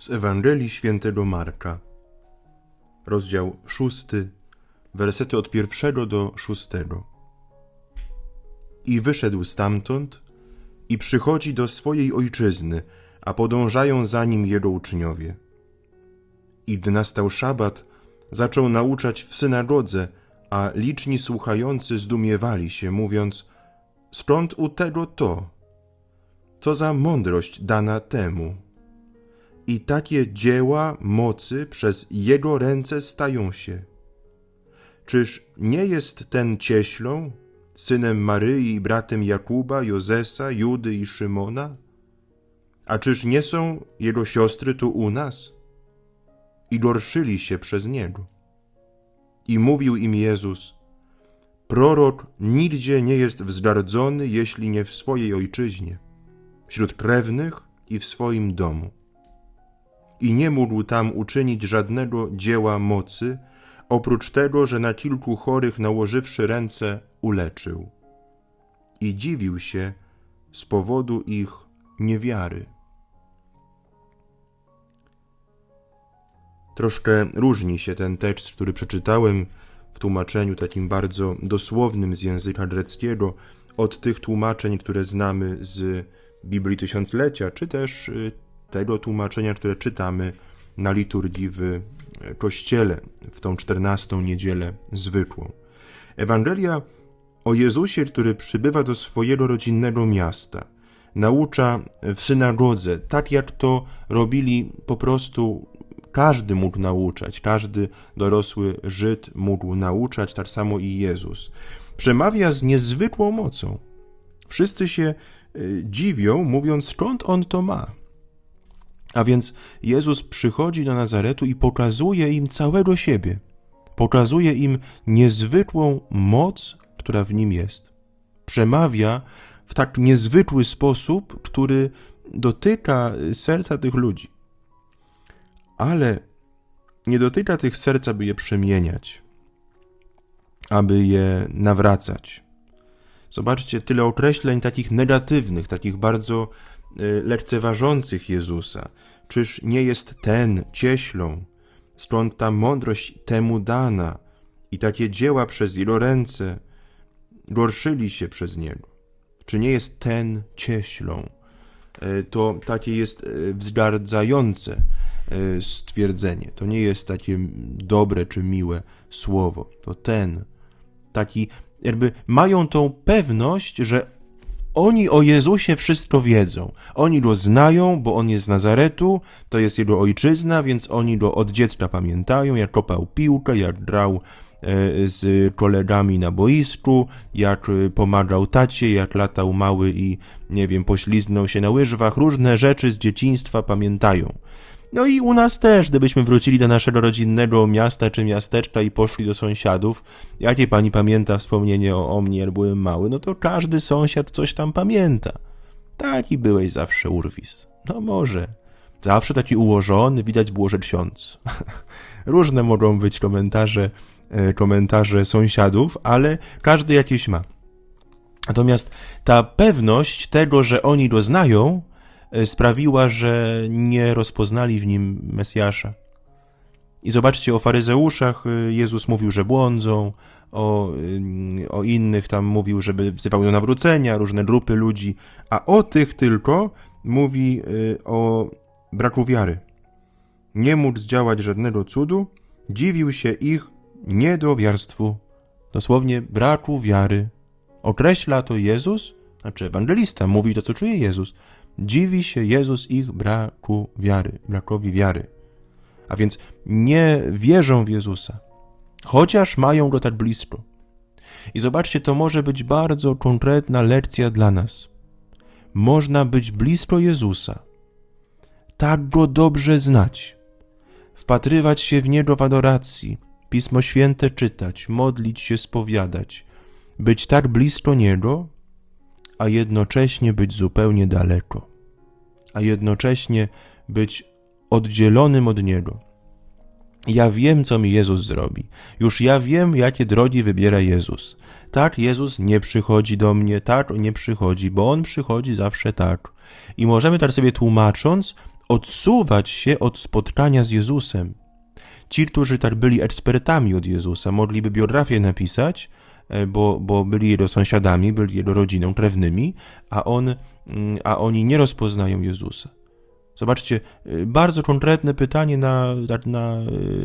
Z Ewangelii Świętego Marka, rozdział szósty, wersety od pierwszego do szóstego. I wyszedł stamtąd i przychodzi do swojej ojczyzny, a podążają za nim jego uczniowie. I gdy nastał szabat, zaczął nauczać w synagodze, a liczni słuchający zdumiewali się, mówiąc: Skąd u tego to? Co za mądrość dana temu? I takie dzieła mocy przez jego ręce stają się. Czyż nie jest ten cieślą, synem Maryi bratem Jakuba, Jozesa, Judy i Szymona? A czyż nie są jego siostry tu u nas? I gorszyli się przez niego. I mówił im Jezus: Prorok nigdzie nie jest wzgardzony, jeśli nie w swojej ojczyźnie, wśród krewnych i w swoim domu. I nie mógł tam uczynić żadnego dzieła mocy, oprócz tego, że na kilku chorych nałożywszy ręce, uleczył. I dziwił się z powodu ich niewiary. Troszkę różni się ten tekst, który przeczytałem w tłumaczeniu takim bardzo dosłownym z języka greckiego od tych tłumaczeń, które znamy z Biblii Tysiąclecia, czy też y, tego tłumaczenia, które czytamy na liturgii w e, kościele w tą czternastą niedzielę zwykłą. Ewangelia o Jezusie, który przybywa do swojego rodzinnego miasta, naucza w synagodze, tak jak to robili po prostu każdy mógł nauczać, każdy dorosły Żyd mógł nauczać, tak samo i Jezus. Przemawia z niezwykłą mocą. Wszyscy się y, dziwią, mówiąc, skąd on to ma. A więc Jezus przychodzi do Nazaretu i pokazuje im całego siebie. Pokazuje im niezwykłą moc, która w nim jest. Przemawia w tak niezwykły sposób, który dotyka serca tych ludzi. Ale nie dotyka tych serc, aby je przemieniać, aby je nawracać. Zobaczcie, tyle określeń takich negatywnych, takich bardzo lekceważących Jezusa. Czyż nie jest ten cieślą? Skąd ta mądrość temu dana i takie dzieła przez jego ręce gorszyli się przez niego? Czy nie jest ten cieślą? Y, to takie jest y, wzgardzające stwierdzenie. To nie jest takie dobre czy miłe słowo. To ten, taki, jakby mają tą pewność, że oni o Jezusie wszystko wiedzą. Oni go znają, bo on jest z Nazaretu, to jest jego ojczyzna, więc oni go od dziecka pamiętają, jak kopał piłkę, jak grał e, z kolegami na boisku, jak e, pomagał tacie, jak latał mały i, nie wiem, poślizgnął się na łyżwach. Różne rzeczy z dzieciństwa pamiętają. No i u nas też, gdybyśmy wrócili do naszego rodzinnego miasta czy miasteczka i poszli do sąsiadów, jakie pani pamięta wspomnienie o, o mnie, jak byłem mały, no to każdy sąsiad coś tam pamięta. Taki byłeś zawsze, Urwis. No może. Zawsze taki ułożony, widać było, że ksiądz. Różne mogą być komentarze, e, komentarze sąsiadów, ale każdy jakieś ma. Natomiast ta pewność tego, że oni go znają, sprawiła, że nie rozpoznali w nim Mesjasza. I zobaczcie, o faryzeuszach e, Jezus mówił, że błądzą, o, e, o innych tam mówił, żeby wzywał do nawrócenia, różne grupy ludzi, a o tych tylko mówi o braku wiary. Nie mógł zdziałać żadnego cudu, dziwił się ich niedowiarstwu, dosłownie braku wiary. Określa to Jezus, znaczy ewangelista, mówi to, co czuje Jezus, Dziwi się Jezus ich braku wiary, brakowi wiary. A więc nie wierzą w Jezusa, chociaż mają go tak blisko. I zobaczcie, to może być bardzo konkretna lekcja dla nas. Można być blisko Jezusa, tak go dobrze znać, wpatrywać się w niego w adoracji, Pismo Święte czytać, modlić się, spowiadać, być tak blisko niego, a jednocześnie być zupełnie daleko, a jednocześnie być oddzielonym od Niego. Ja wiem, co mi Jezus zrobi. Już ja wiem, jakie drogi wybiera Jezus. Tak, Jezus nie przychodzi do mnie, tak, nie przychodzi, bo On przychodzi zawsze tak. I możemy tak sobie tłumacząc, odsuwać się od spotkania z Jezusem. Ci, którzy tak byli ekspertami od Jezusa, mogliby biografię napisać, bo, bo byli jego sąsiadami, byli jego rodziną, krewnymi, a, on, mm, a oni nie rozpoznają Jezusa. Zobaczcie, y, bardzo konkretne pytanie na, na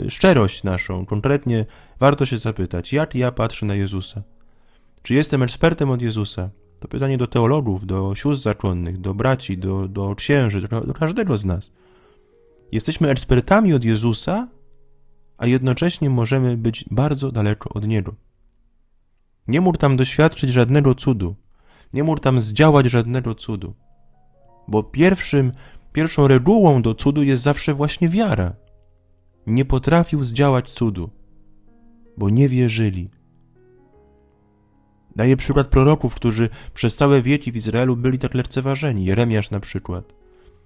y, szczerość naszą. Konkretnie warto się zapytać, jak ja patrzę na Jezusa? Czy jestem ekspertem od Jezusa? To pytanie do teologów, do sióstr zakonnych, do braci, do, do księży, do, do każdego z nas. Jesteśmy ekspertami od Jezusa, a jednocześnie możemy być bardzo daleko od Niego. Nie mógł tam doświadczyć żadnego cudu. Nie mógł tam zdziałać żadnego cudu. Bo pierwszym, pierwszą regułą do cudu jest zawsze właśnie wiara. Nie potrafił zdziałać cudu, bo nie wierzyli. Daje przykład proroków, którzy przez całe wieki w Izraelu byli tak lekceważeni. Jeremiasz na przykład.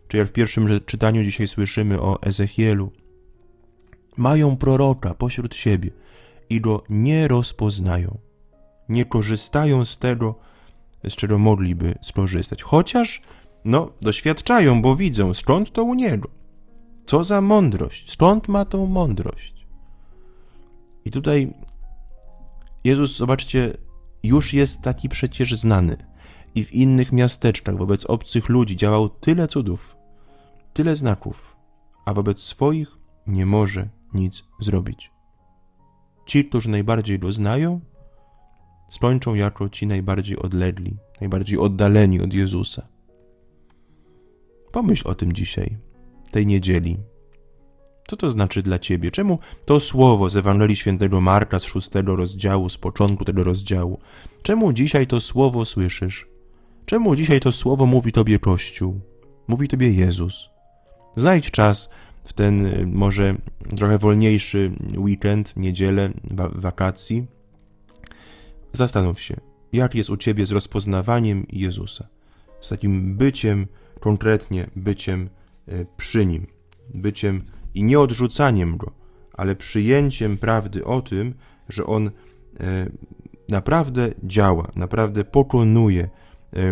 Czy jak w pierwszym czytaniu dzisiaj słyszymy o Ezechielu. Mają proroka pośród siebie i go nie rozpoznają. Nie korzystają z tego, z czego mogliby skorzystać. Chociaż, no, doświadczają, bo widzą, skąd to u niego. Co za mądrość, skąd ma tą mądrość. I tutaj Jezus, zobaczcie, już jest taki przecież znany. I w innych miasteczkach wobec obcych ludzi działał tyle cudów, tyle znaków, a wobec swoich nie może nic zrobić. Ci, którzy najbardziej go znają, skończą jako ci najbardziej odlegli, najbardziej oddaleni od Jezusa. Pomyśl o tym dzisiaj, tej niedzieli. Co to znaczy dla ciebie? Czemu to słowo z Ewangelii Świętego Marka z szóstego rozdziału, z początku tego rozdziału, czemu dzisiaj to słowo słyszysz? Czemu dzisiaj to słowo mówi tobie Kościół? Mówi tobie Jezus? Znajdź czas w ten y, może trochę wolniejszy weekend, niedzielę, wa wakacji. Zastanów się, jak jest u ciebie z rozpoznawaniem Jezusa, z takim byciem, konkretnie byciem y, przy Nim, byciem i nie odrzucaniem Go, ale przyjęciem prawdy o tym, że On y, naprawdę działa, naprawdę pokonuje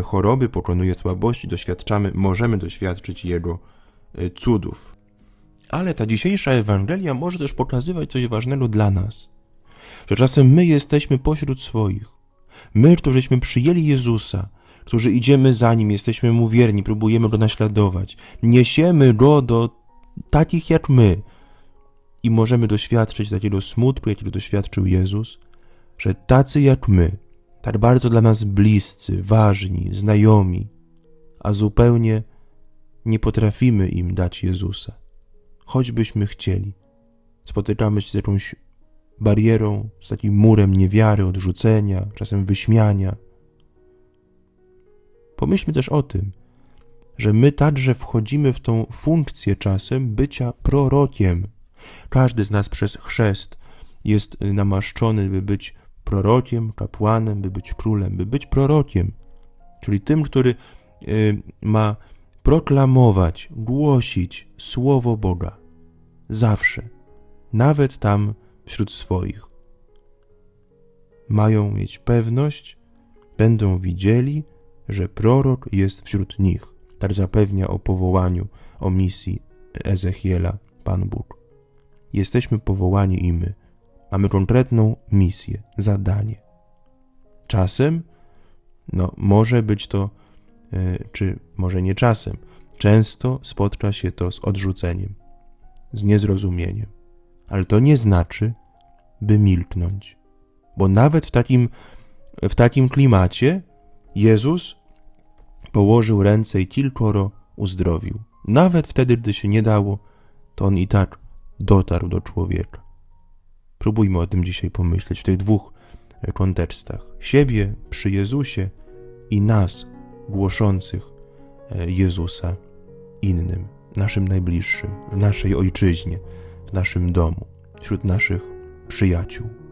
choroby, pokonuje słabości, doświadczamy, możemy doświadczyć Jego cudów. Ale ta dzisiejsza Ewangelia może też pokazywać coś ważnego dla nas. Że czasem my jesteśmy pośród swoich. My, którzyśmy przyjęli Jezusa, którzy idziemy za Nim, jesteśmy Mu wierni, próbujemy Go naśladować. Niesiemy Go do takich jak my. I możemy doświadczyć takiego smutku, jakiego doświadczył Jezus, że tacy jak my, tak bardzo dla nas bliscy, ważni, znajomi, a zupełnie nie potrafimy im dać Jezusa choćbyśmy chcieli. Spotykamy się z jakąś barierą, z takim murem niewiary, odrzucenia, czasem wyśmiania. Pomyślmy też o tym, że my także wchodzimy w tą funkcję czasem bycia prorokiem. Każdy z nas przez chrzest jest namaszczony, by być prorokiem, kapłanem, by być królem, by być prorokiem, czyli tym, który y, ma proklamować, głosić Słowo Boga. Zawsze, nawet tam wśród swoich. Mają mieć pewność, będą widzieli, że prorok jest wśród nich. Tak zapewnia o powołaniu, o misji Ezechiela Pan Bóg. Jesteśmy powołani i my. Mamy konkretną misję, zadanie. Czasem, no, może być to E, czy może nie czasem, często spotka się to z odrzuceniem, z niezrozumieniem. Ale to nie znaczy, by milknąć, bo nawet w takim, w takim klimacie Jezus położył ręce i kilkoro uzdrowił. Nawet wtedy, gdy się nie dało, to on i tak dotarł do człowieka. Próbujmy o tym dzisiaj pomyśleć w tych dwóch kontekstach: siebie przy Jezusie i nas głoszących e, Jezusa innym, naszym najbliższym, w naszej ojczyźnie, w naszym domu, wśród naszych przyjaciół.